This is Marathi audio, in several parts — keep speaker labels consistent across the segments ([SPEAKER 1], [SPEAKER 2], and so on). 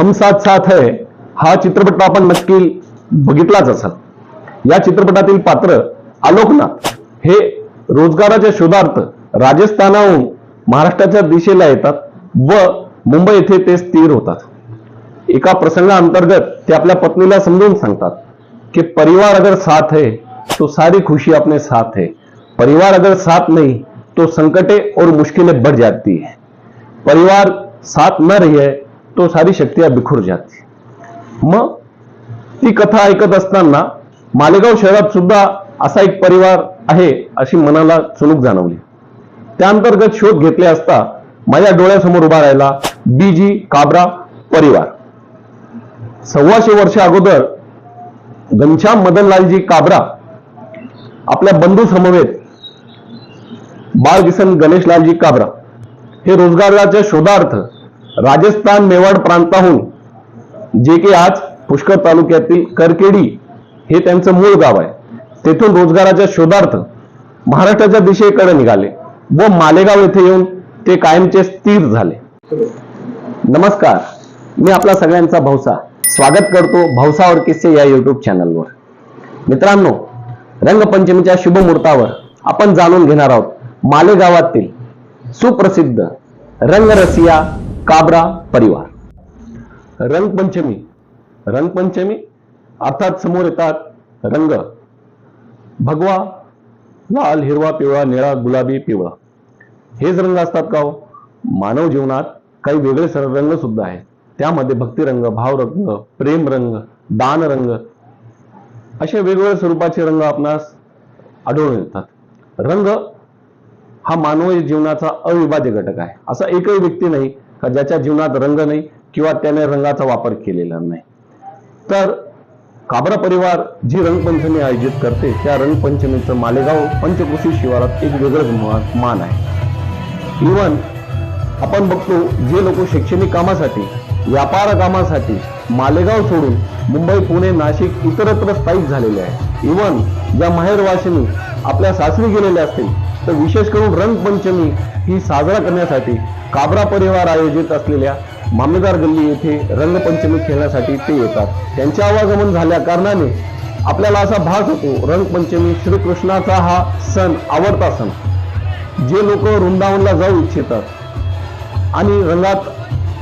[SPEAKER 1] हम साथ साथ है हा चित्रपट आपण नक्की बघितलाच असाल. या चित्रपटातील पात्र आलोकनाथ हे रोजगाराच्या शोधार्थ राजस्थानाहून महाराष्ट्राच्या दिशेला येतात व मुंबई येथे ते स्थिर होतात. एका प्रसंगाअंतर्गत ते आपल्या पत्नीला समजून सांगतात की परिवार अगर साथ है तो सारी खुशी अपने साथ है. परिवार अगर साथ नहीं तो संकटे और मुश्किलें बढ़ जाती है. परिवार साथ न रही है तो सारी शक्तियां बिखुर जाती. मग ती कथा ऐकत असताना मालेगाव शहरात सुद्धा असा एक परिवार आहे अशी मनाला चुणूक जाणवली. त्या अंतर्गत शोध घेतले असता माझ्या डोळ्यासमोर उभा राहिला बीजी काबरा परिवार. सव्वाशे वर्ष अगोदर घनश्याम मदनलालजी काबरा आपल्या बंधू समवेत बाळकिसन गणेशलालजी काबरा हे रोजगाराच्या शोधार्थ राजस्थान मेवाड प्रांताहून जे की आज पुष्कर तालुक्यातील करकेडी हे त्यांचं मूळ गाव आहे. तेथून रोजगाराच्या शोधार्थ महाराष्ट्राच्या दिशेकडे निघाले व मालेगाव येथे येऊन ते कायमचे स्थिर झाले. नमस्कार. मी आपला सगळ्यांचा भाऊसा. स्वागत करतो भाऊसा और किस्से या युट्यूब चॅनलवर मित्रांनो रंगपंचमीच्या शुभ मुहूर्तावर आपण जाणून घेणार आहोत मालेगावातील सुप्रसिद्ध रंगरसिया काबरा परिवार. रंगपंचमी. रंगपंचमी अर्थात समोर येतात रंग. भगवा लाल हिरवा पिवळा निळा गुलाबी पिवळा. हेच रंग असतात का हो? मानव जीवनात काही वेगळे सर रंग सुद्धा आहेत. त्यामध्ये भक्तिरंग भावरंग प्रेम रंग दान रंग असे वेगवेगळ्या स्वरूपाचे रंग आपणास आढळून येतात. रंग हा मानवी जीवनाचा अविभाज्य घटक आहे. असा एकही व्यक्ती नाही का ज्याच्या जीवनात रंग नाही किंवा त्याने रंगाचा वापर केलेला नाही. तर काबरा परिवार जी रंगपंचमी आयोजित करते त्या रंगपंचमीचं मालेगाव पंचकोशी शिवारात एक वेगळंच मान आहे. इवन आपण बघतो जे लोक शैक्षणिक कामासाठी व्यापार कामासाठी मालेगाव सोडून मुंबई पुणे नाशिक इतरत्र स्थायिक झालेले आहे इवन ज्या माहेरवासिनी आपल्या सासरी गेलेल्या असतील तर विशेष करून रंगपंचमी ही साजरा करण्यासाठी काबरा परिवार आयोजित असलेल्या मामेदार गल्ली येथे रंगपंचमी खेळण्यासाठी ते येतात. त्यांचे आवागमन झाल्या कारणाने आपल्याला असा भास होतो रंगपंचमी श्रीकृष्णाचा हा सण आवडता सण. जे लोक वृंदावनला जाऊ इच्छितात आणि रंगात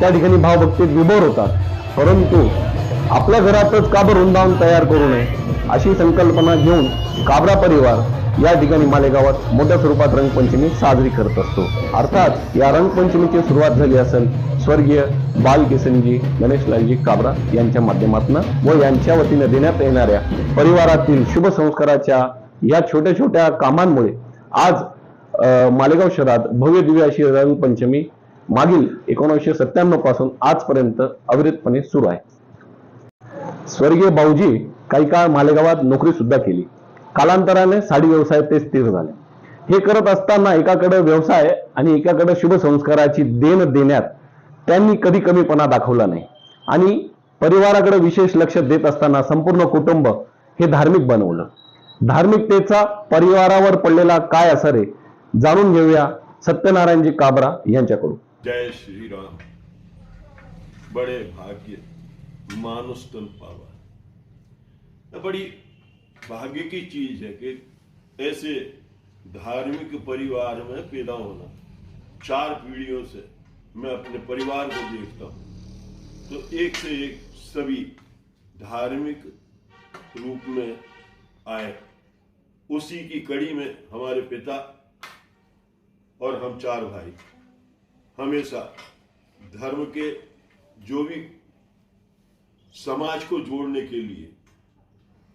[SPEAKER 1] त्या ठिकाणी भावभक्तीत विभोर होतात. परंतु आपल्या घरातच काबर वृंदावन तयार करू नये अशी संकल्पना घेऊन काबरा परिवार या ठिकाणी मालेगावात मोठ्या स्वरूपात रंगपंचमी साजरी करत असतो. अर्थात या रंगपंचमीची सुरुवात झाली असेल स्वर्गीय बालकिसनजी गणेशलालजी काबरा यांच्या माध्यमातून व यांच्या वतीने देण्यात येणाऱ्या परिवारातील शुभ संस्काराच्या या छोट्या छोट्या कामांमुळे आज मालेगाव शहरात भव्य दिव्य अशी रंगपंचमी मागील एकोणीसशे सत्त्याण्णवपासून आजपर्यंत अविरतपणे सुरू आहे. स्वर्गीय भाऊजी काही काळ मालेगावात नोकरी सुद्धा केली. कालांतराने साडी व्यवसाय ते स्थिर झाले. हे करत असताना एकाकडे व्यवसाय आणि एकाकडे शुभ संस्काराची देण देण्यात त्यांनी कधी कमीपणा दाखवला नाही. आणि परिवाराकडे विशेष लक्ष देत असताना संपूर्ण कुटुंब हे धार्मिक बनवलं. धार्मिकतेचा परिवारावर पडलेला काय असर आहे जाणून घेऊया सत्यनारायणजी काबरा यांच्याकडून.
[SPEAKER 2] जय श्रीराम. बड़े भाग्य माणूस पावा. बड़ी भाग्य की चीज़ है कि ऐसे धार्मिक परिवार में पैदा होना, चार पीढ़ियों से मैं अपने परिवार को देखता हूँ। तो एक से एक सभी धार्मिक रूप में आए। उसी की कड़ी में हमारे पिता और हम चार भाई। हमेशा धर्म के जो भी समाज को जोड़ने के लिए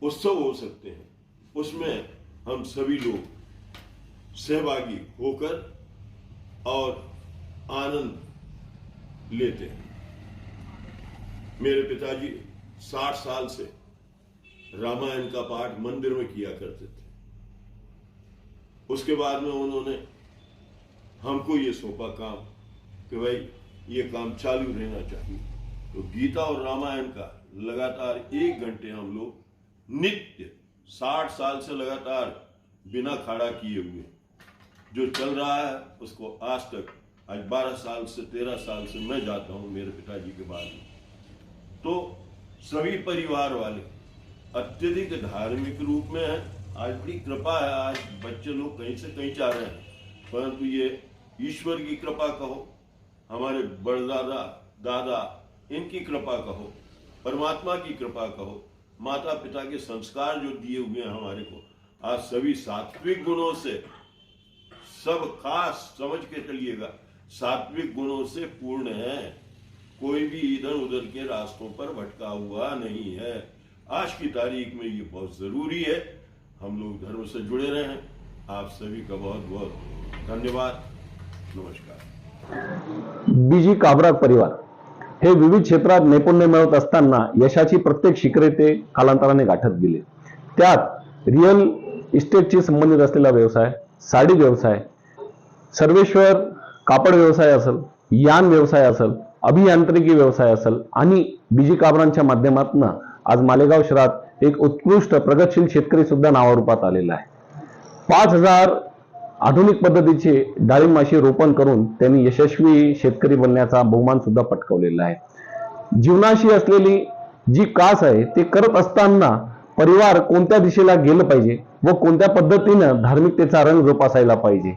[SPEAKER 2] उत्सव हो सकते हैं। उसमें हम सभी लोग सहभागी होकर और आनंद लेते हैं। मेरे पिताजी साठ साल से रामायण का पाठ मंदिर में किया करते थे। उसके बाद में उन्होंने हमको ये सौंपा काम कि भाई, ये काम चालू रहना चाहिए। तो गीता और रामायण का लगातार एक घंटे हम लोग नित्य साठ साल से लगातार बिना खड़ा किए हुए। जो चल रहा है, उसको आज तक, आज बारह साल से तेरह साल से मैं जाता हूँ मेरे पिताजी के बाद में। तो सभी परिवार वाले अत्यधिक धार्मिक रूप में है। आज बड़ी कृपा है, आज बच्चे लोग कहीं से कहीं जा रहे हैं। परंतु ये ईश्वर की कृपा कहो, हमारे बड़दादा, दादा, इनकी कृपा कहो, परमात्मा की कृपा कहो माता पिता के संस्कार जो दिए हुए हैं हमारे को, आज सभी सात्विक गुणों से सब खास समझ के चलिएगा। सात्विक गुणों से पूर्ण है। कोई भी इधर उधर के रास्तों पर भटका हुआ नहीं है। आज की तारीख में ये बहुत ज़रूरी है। हम लोग धर्म से जुड़े रहे हैं। आप सभी का बहुत बहुत धन्यवाद। नमस्कार।
[SPEAKER 1] बीजी काबरा परिवार। हे विविध क्षेत्रात नैपुण्य मिळवत असताना यशाची प्रत्येक शिखरे ते कालांतराने गाठत गेले. त्यात रिअल इस्टेटशी संबंधित असलेला व्यवसाय साडी व्यवसाय सर्वेश्वर कापड व्यवसाय असेल यान व्यवसाय असेल अभियांत्रिकी व्यवसाय असेल आणि बीजी काबरांच्या माध्यमातून आज मालेगाव शहरात एक उत्कृष्ट प्रगतशील शेतकरी सुद्धा नावारूपात आलेला आहे. पाच हजार आधुनिक पद्धतीचे डाळिंबाशी रोपण करून त्यांनी यशस्वी शेतकरी बनण्याचा बहुमान सुद्धा पटकवलेला आहे. जीवनाशी असलेली जी कास आहे ते करत असताना परिवार कोणत्या दिशेला गेलं पाहिजे व कोणत्या पद्धतीनं धार्मिकतेचा रंग जोपासायला पाहिजे?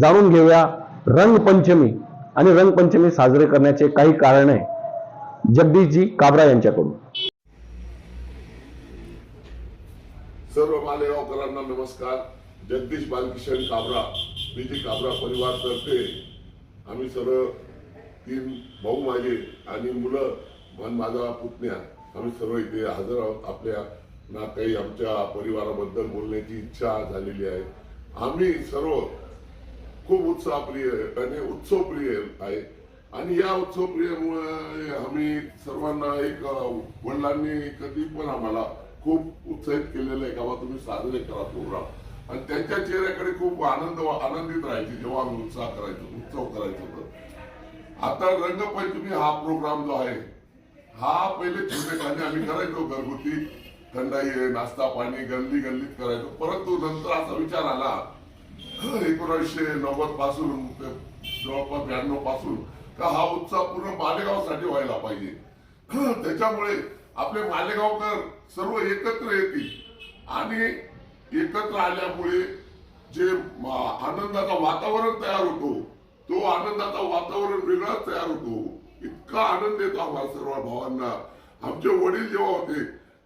[SPEAKER 1] जाणून घेऊया रंगपंचमी आणि रंगपंचमी साजरे करण्याचे काही कारण आहे. जगदीशजी काबरा यांच्याकडून.
[SPEAKER 3] सर्व मालेगावकरांना नमस्कार. जगदीश बालकिशन काबरा बीजी काबरा परिवार तर्फे आम्ही सर्व तीन भाऊ माझे आणि मुलं माझा पुतण्या आम्ही सर्व इथे हजर आहोत. आपल्या ना काही आमच्या परिवाराबद्दल बोलण्याची इच्छा झालेली आहे. आम्ही सर्व खूप उत्साहप्रिय आणि उत्सवप्रिय आहे. आणि या उत्सवप्रियमुळे आम्ही सर्वांना एक वडिलांनी कधी पण आम्हाला खूप उत्साहित केलेलं आहे. का बा तुम्ही साजरे करा प्रोग्राम आणि त्यांच्या चेहऱ्याकडे खूप आनंद आनंदित राहायचे जेव्हा आम्ही उत्साह करायचो उत्सव करायचो तर. आता रंगपंचमी हा प्रोग्राम जो आहे हा पहिले छोटेखाने आम्ही करायचो घरगुती थंडाई नाश्ता पाणी गल्ली गल्लीत करायचो. परंतु नंतर असा विचार आला एकोणीसशे नव्वदपासून जवळपास ब्याण्णवपासून का हा उत्सव पूर्ण मालेगावसाठी व्हायला पाहिजे. त्याच्यामुळे आपले मालेगावकर सर्व एकत्र येतील आणि एकत्र आल्यामुळे जे आनंदाचा वातावरण तयार होतो तो आनंदाचा वातावरण वेगळाच तयार होतो. इतका आनंद येतो आम्हाला सर्व भावांना. आमचे वडील जेव्हा होते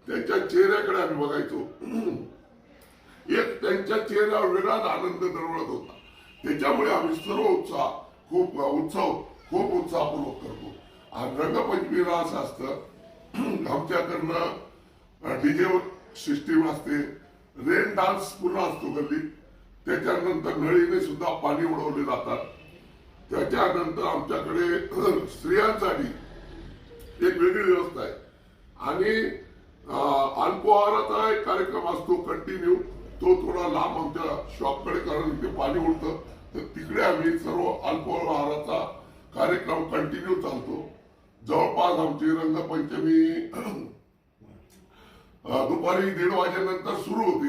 [SPEAKER 3] त्यांच्या चेहऱ्याकडे आम्ही बघायचो. एक त्यांच्या चेहऱ्यावर वेगळाच आनंद दरवळत होता. त्याच्यामुळे आम्ही सर्व उत्साह खूप उत्सव खूप उत्साहपूर्वक करतो. आणि रंगपंचमीला असं असतं. आमच्याकडनं डीजे सिस्टीम असते रेन डान्स पूर्ण असतो गल्ली. त्याच्यानंतर नळीने सुद्धा पाणी उडवले जातात. त्याच्यानंतर आमच्याकडे स्त्रियांसाठी एक वेगळी व्यवस्था आहे. आणि अल्पहाराचा एक कार्यक्रम असतो कंटिन्यू तो थोडा लांब आमच्या शॉपकडे कारण इथे पाणी उडतं. तर तिकडे आम्ही सर्व अल्पहाराचा कार्यक्रम कंटिन्यू चालतो. जवळपास आमची रंगपंचमी दुपारी दीड वाजेनंतर सुरू होते.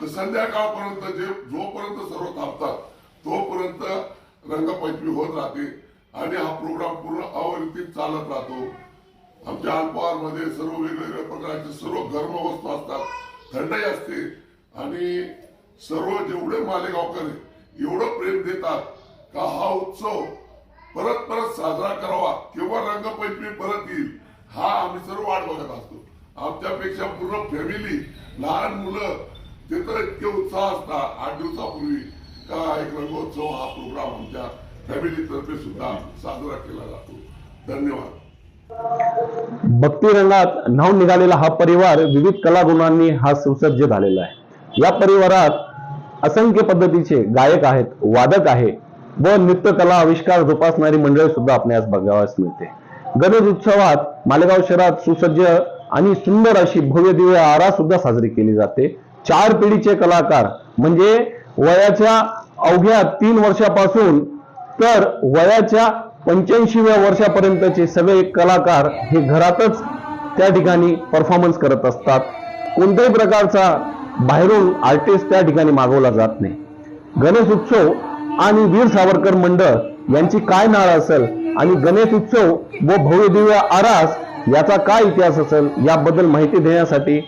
[SPEAKER 3] तर संध्याकाळपर्यंत जे जोपर्यंत सर्व थांबतात तोपर्यंत रंगपंचमी होत राहते आणि हा प्रोग्राम पूर्ण अवरितीत चालत राहतो. आमच्या अल्पहारमध्ये सर्व वेगवेगळ्या प्रकारचे सर्व गर्म वस्तू असतात थंडाई असते आणि सर्व जेवढे मालेगावकर एवढं प्रेम देतात का हा उत्सव परत परत साजरा करावा किंवा रंगपंचमी परत येईल हा आम्ही सर्व वाट बघत असतो. आमच्यापेक्षा पूर्ण फॅमिली लहान मुलं ते तर इतके उत्साह असतात. आठ दिवसापूर्वी का एक रंगोत्सव हा प्रोग्राम आमच्या फॅमिलीतर्फे सुद्धा साजरा केला जातो. धन्यवाद.
[SPEAKER 1] भक्ती रंगात न्हावून निघालेला हा परिवार विविध कलागुणांनी हा सुसज्ज झालेला आहे. या परिवारात असंख्य पद्धतीचे गायक आहेत वादक आहे व नृत्य कला आविष्कार जोपासणारी मंडळी सुद्धा आपल्यास बघावयास मिळते. गणेश उत्सवात मालेगाव शहरात सुसज्ज आणि सुंदर अशी भव्य दिव्य आरा सुद्धा साजरी केली जाते. चार पिढीचे कलाकार म्हणजे वयाच्या अवघ्या तीन वर्षापासून तर वयाच्या पंच्याऐंशीव्या वर्षापर्यंतचे सगळे कलाकार हे घरातच त्या ठिकाणी परफॉर्मन्स करत असतात. कोणत्याही प्रकारचा बाहेरून आर्टिस्ट त्या ठिकाणी मागवला जात नाही. गणेश उत्सव आणि वीर सावरकर मंडळ यांची काय नाळ असेल आणि गणेश उत्सव व भव्य दिव्य आरास याचा काय इतिहास असेल याबद्दल माहिती देण्यासाठी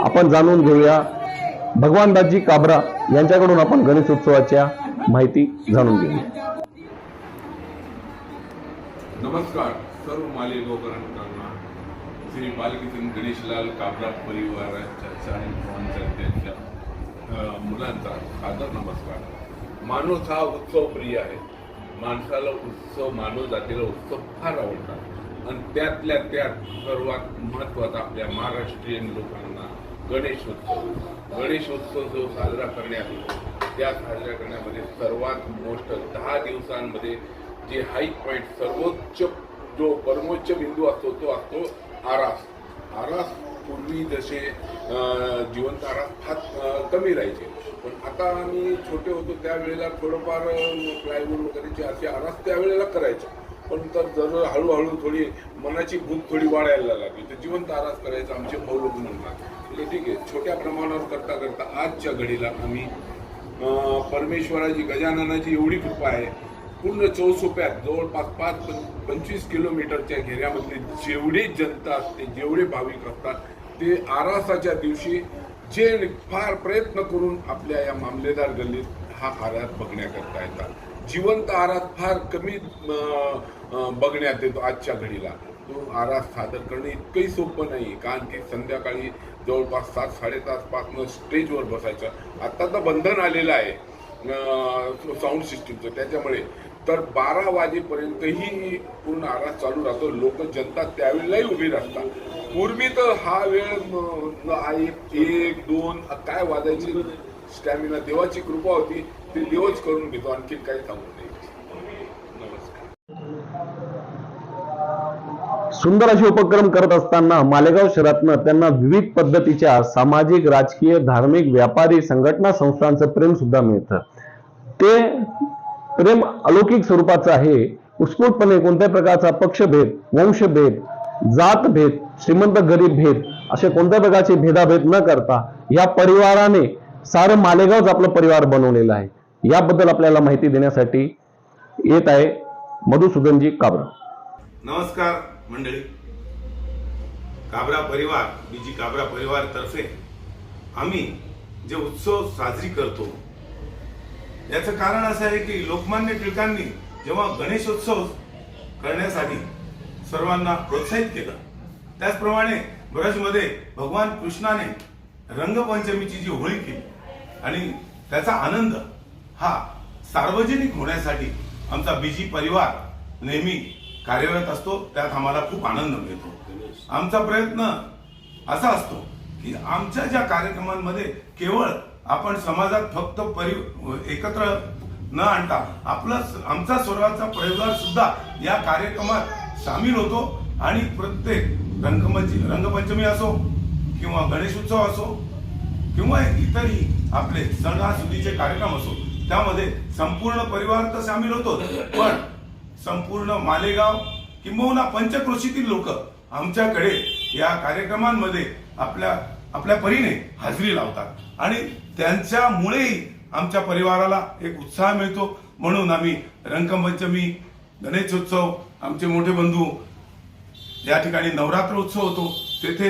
[SPEAKER 1] आपण जाणून घेऊया. भगवानदासजी काबरा यांच्याकडून आपण गणेश उत्सवाच्या माहिती जाणून घेऊया.
[SPEAKER 4] नमस्कार सर्व मालेगावकरांना श्री बालकिशन गणेशलाल काबरा परिवाराच्या आणि मुलांचा सादर नमस्कार. माणूस हा उत्सव प्रिय आहे. माणसाला उत्सव मानव जातीला उत्सव फार आवडतात. आणि त्यातल्या त्यात सर्वात महत्त्वाचा आपल्या महाराष्ट्रीयन लोकांना गणेशोत्सव गणेशोत्सव जो साजरा करण्यात येतो त्या साजरा करण्यामध्ये सर्वात मोठं दहा दिवसांमध्ये जे हाईक पॉईंट सर्वोच्च जो परमोच्च बिंदू असतो तो असतो आरास. आरास पूर्वी जसे जिवंत आरास फार कमी राहायचे. पण आता आम्ही छोटे होतो त्यावेळेला थोडंफार प्लायवूड वगैरेचे असे आरास त्यावेळेला करायचे. पण तर जर हळूहळू थोडी मनाची भूक थोडी वाढायला लागली तर जिवंत आरास करायचं आमचे मौलक म्हणतात. म्हणजे ठीक आहे छोट्या प्रमाणावर करता करता आजच्या घडीला आम्ही परमेश्वराची गजाननाची एवढी कृपा आहे. पूर्ण चौसोप्यात जवळपास पाच पं- पंचवीस किलोमीटरच्या घेऱ्यामधली जेवढी जनता असते जेवढे भाविक असतात ते आरासाच्या दिवशी जे फार प्रयत्न करून आपल्या या मामलेदार गल्लीत हा आरास बघण्याकरता येतात. जिवंत आरास फार कमी बघण्यात येतो आजच्या घडीला. तो आरास सादर करणं इतकंही सोपं नाही कारण की संध्याकाळी जवळपास सात साडेसात स्टेजवर बसायचं. आत्ता तर बंधन आलेलं आहे साऊंड सिस्टीमचं. त्याच्यामुळे तर बारा वाजेपर्यंतही पूर्ण आरास चालू राहतो. लोक जनता त्यावेळेलाही उभी राहतात. पूर्वी तर हा वेळ एक दोन काय वाजायची? स्टॅमिना देवाची कृपा होती. ते देवच करून घेतो आणखी काही सांगू नये. नमस्कार.
[SPEAKER 1] सुंदर असे उपक्रम करत असताना मालेगाव शहरातनं त्यांना विविध पद्धतीच्या सामाजिक राजकीय धार्मिक व्यापारी संघटना संस्थांचं प्रेम सुद्धा मिळतं. ते प्रेम अलौकिक स्वरूपाचं आहे. उत्स्फूर्तपणे कोणत्याही प्रकारचा पक्षभेद वंशभेद जातभेद श्रीमंत गरीब भेद असे कोणत्या प्रकारचे भेदाभेद न करता या परिवाराने सारं मालेगावच आपलं परिवार बनवलेलं आहे. याबद्दल आपल्याला माहिती देण्यासाठी येत आहे मधुसूदनजी काबरा.
[SPEAKER 5] नमस्कार मंडळी. काबरा परिवार बीजी काबरा परिवार तर्फे आम्ही जे उत्सव साजरी करतो याचं कारण असं आहे की लोकमान्य टिळकांनी जेव्हा गणेशोत्सव करण्यासाठी सर्वांना प्रोत्साहित केलं त्याचप्रमाणे ब्रजमध्ये भगवान कृष्णाने रंगपंचमीची जी होळी केली आणि त्याचा आनंद हा सार्वजनिक होण्यासाठी आमचा बीजी परिवार नेहमी कार्यरत असतो त्यात आम्हाला खूप आनंद मिळतो. आमचा प्रयत्न असा असतो की आमच्या ज्या कार्यक्रमांमध्ये केवळ आपण समाजात फक्त परि एकत्र न आणता आपला आमचा स्वराचा परिवार सुद्धा या कार्यक्रमात सामील होतो आणि प्रत्येक रंगमंच रंगपंचमी असो किंवा गणेशोत्सव असो किंवा इतरही आपले सणासुदीचे कार्यक्रम असो त्यामध्ये संपूर्ण परिवार तर सामील होतो पण संपूर्ण मालेगाव किंबहुना पंचक्रोशीतील लोक आमच्याकडे या कार्यक्रमांमध्ये आपल्या आपल्या परीने हजेरी लावतात. आणि त्यांच्यामुळेही आमच्या परिवाराला एक उत्साह मिळतो. म्हणून आम्ही रंगपंचमी गणेशोत्सव आमचे मोठे बंधू या ठिकाणी नवरात्र उत्सव होतो तेथे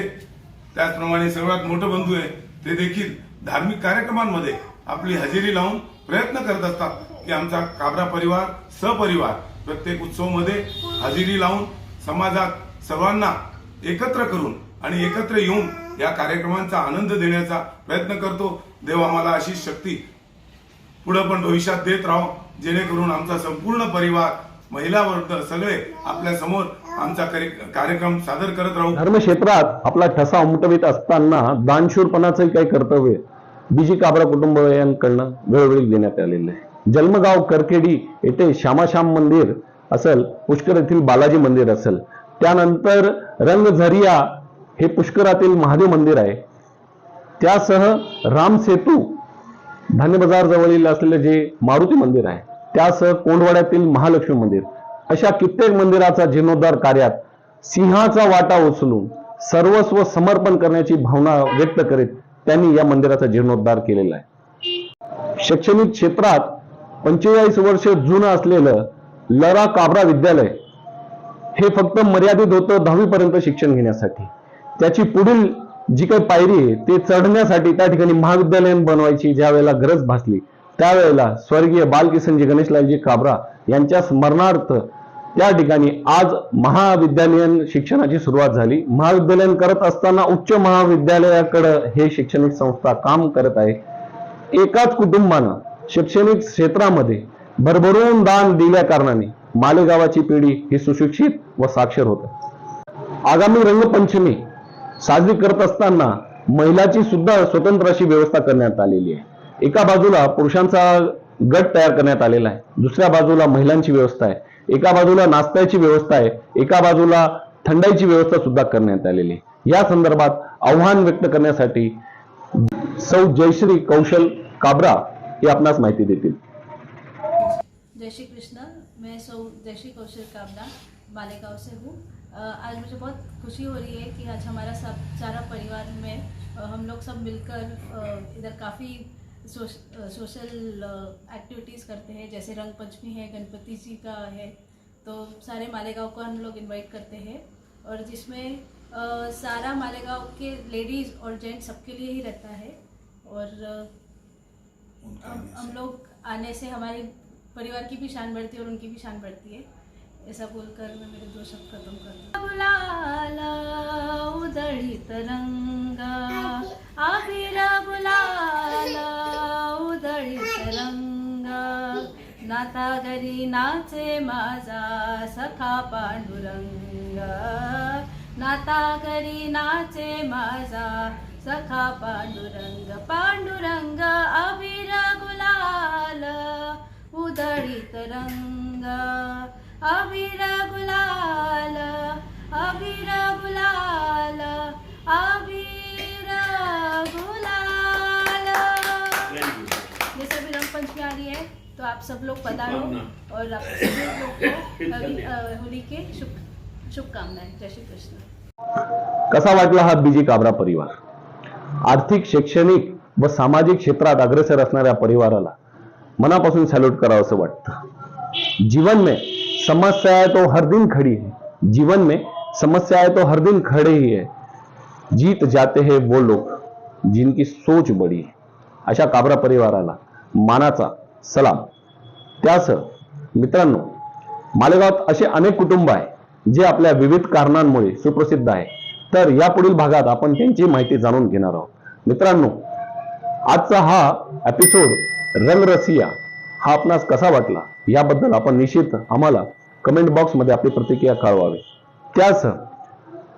[SPEAKER 5] त्याचप्रमाणे सर्वात मोठं बंधू आहे ते देखील धार्मिक कार्यक्रमांमध्ये आपली हजेरी लावून प्रयत्न करत असतात की आमचा काबरा परिवार सहपरिवार प्रत्येक उत्सवमध्ये हजेरी लावून समाजात सर्वांना एकत्र करून आणि एकत्र येऊन या कार्यक्रमांचा आनंद देण्याचा प्रयत्न करतो. देव आम्हाला अशी शक्ती पुढं पण भविष्यात देत राहो. जेणेकरून आमचा संपूर्ण परिवार महिला वर्ग सगळे आपल्यासमोर आमचा कार्य- कार्यक्रम सादर करत राहू.
[SPEAKER 1] धर्मक्षेत्रात आपला ठसा उमटवित असताना दानशूरपणाचंही काही कर्तव्य बीजी काबरा कुटुंबियांकडनं वेळोवेळी देण्यात आलेलं आहे. जन्मगाव करकेडी येथे श्यामाश्याम मंदिर असेल पुष्कर येथील बालाजी मंदिर असेल त्यानंतर रंगझरिया हे पुष्करातील महादेव मंदिर आहे. त्यासह राम सेतू धान्य बाजार जवळील असलेले जे मारुती मंदिर आहे त्यासह कोंडवाड्यातील महालक्ष्मी मंदिर अशा कित्येक मंदिराचा जीर्णोद्धार कार्यात सिंहाचा वाटा उचलून सर्वस्व समर्पण करण्याची भावना व्यक्त करीत त्यांनी या मंदिराचा जीर्णोद्धार केलेला आहे. शैक्षणिक क्षेत्रात पंचेचाळीस वर्ष जुनं असलेलं लरा काबरा विद्यालय हे फक्त मर्यादित होतं दहावी पर्यंत शिक्षण घेण्यासाठी. त्याची पुढील जी काही पायरी आहे ते चढण्यासाठी त्या ठिकाणी महाविद्यालयीन बनवायची ज्या वेळेला गरज भासली त्यावेळेला स्वर्गीय बालकिशनजी गणेशलालजी काबरा यांच्या स्मरणार्थ त्या ठिकाणी आज महाविद्यालयीन शिक्षणाची सुरुवात झाली. महाविद्यालयीन करत असताना उच्च महाविद्यालयाकडं हे शैक्षणिक संस्था काम करत आहे. एकाच कुटुंबानं शैक्षणिक क्षेत्रामध्ये भरभरून दान दिल्या कारणाने मालेगावाची पिढी ही सुशिक्षित व साक्षर होत. आगामी रंगपंचमी साजरी करत असताना महिलाची सुद्धा स्वतंत्र अशी व्यवस्था करण्यात आलेली आहे. एका बाजूला पुरुषांचा गट तयार करण्यात आलेला आहे. दुसऱ्या बाजूला महिलांची व्यवस्था आहे. एका बाजूला नाश्त्याची व्यवस्था आहे एका बाजूला थंडाईची व्यवस्था सुद्धा करण्यात आलेली आहे. या संदर्भात आव्हान व्यक्त करण्यासाठी सौ जयश्री कौशल काबरा हे आपणास माहिती देतील.
[SPEAKER 6] जय श्री कृष्ण. मैं सौ जय श्री कौशल काबरा मालेगांव से हूँ. आज मुझे बहुत खुशी हो रही है कि आज हमारा सब सारा परिवार में हम लोग सब मिलकर इधर काफ़ी सोशल एक्टिविटीज़ करते हैं जैसे रंग पंचमी है गणपति जी का है तो सारे मालेगांव को हम लोग इनवाइट करते हैं। और जिसमें सारा मालेगांव के लेडीज़ और जेंट्स सबके लिए ही रहता है। और हम हम लोग आने से हमारे परिवार की भी शान बढ़ती है और उनकी भी शान बढ़ती है। ऐसा बोलकर मैं मेरे दो शब्द खत्म कर बुलाला उदळीत आता घरी नाचे माझा सखा पांडुरंग. नाता घरी नाचे माझा सखा पांडुरंग. पांडुरंग अबीर गुलाल उदळीत रंग. अबीर गुलाल अबीर गुलाल अबीर तो आप सब लोग पधारो और आप सभी लोग को अभी, अ, होली के शुभ शुभकामनाएं। जय श्री कृष्ण।
[SPEAKER 1] कसा वाटला हा बीजी काबरा परिवार? आर्थिक शैक्षणिक व सामाजिक क्षेत्रात अग्रेसर असणाऱ्या परिवाराला मनापासून सॅल्यूट करावं असं वाटतं. जीवन में समस्या है तो हर दिन खड़ी है. जीवन में समस्या है तो हर दिन खड़े ही है. जीत जाते हैं वो लोग जिनकी सोच बड़ी है. अशा काबरा परिवाराला मानाचा सलाम. त्यासह मित्रांनो मालेगावात असे अनेक कुटुंब आहे जे आपल्या विविध कारणांमुळे सुप्रसिद्ध आहे. तर यापुढील भागात आपण त्यांची माहिती जाणून घेणार आहोत. मित्रांनो आजचा हा एपिसोड रंगरसिया हा आपणास कसा वाटला याबद्दल आपण निश्चित आम्हाला कमेंट बॉक्समध्ये आपली प्रतिक्रिया कळवावी. त्यासह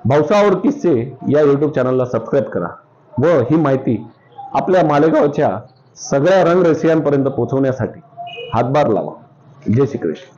[SPEAKER 1] भाऊसावर किस्से या यूट्यूब चॅनलला सबस्क्राईब करा व ही माहिती आपल्या मालेगावच्या सगळ्या रंगरसियांपर्यंत पोहोचवण्यासाठी हातभार लावा. जय श्री कृष्ण.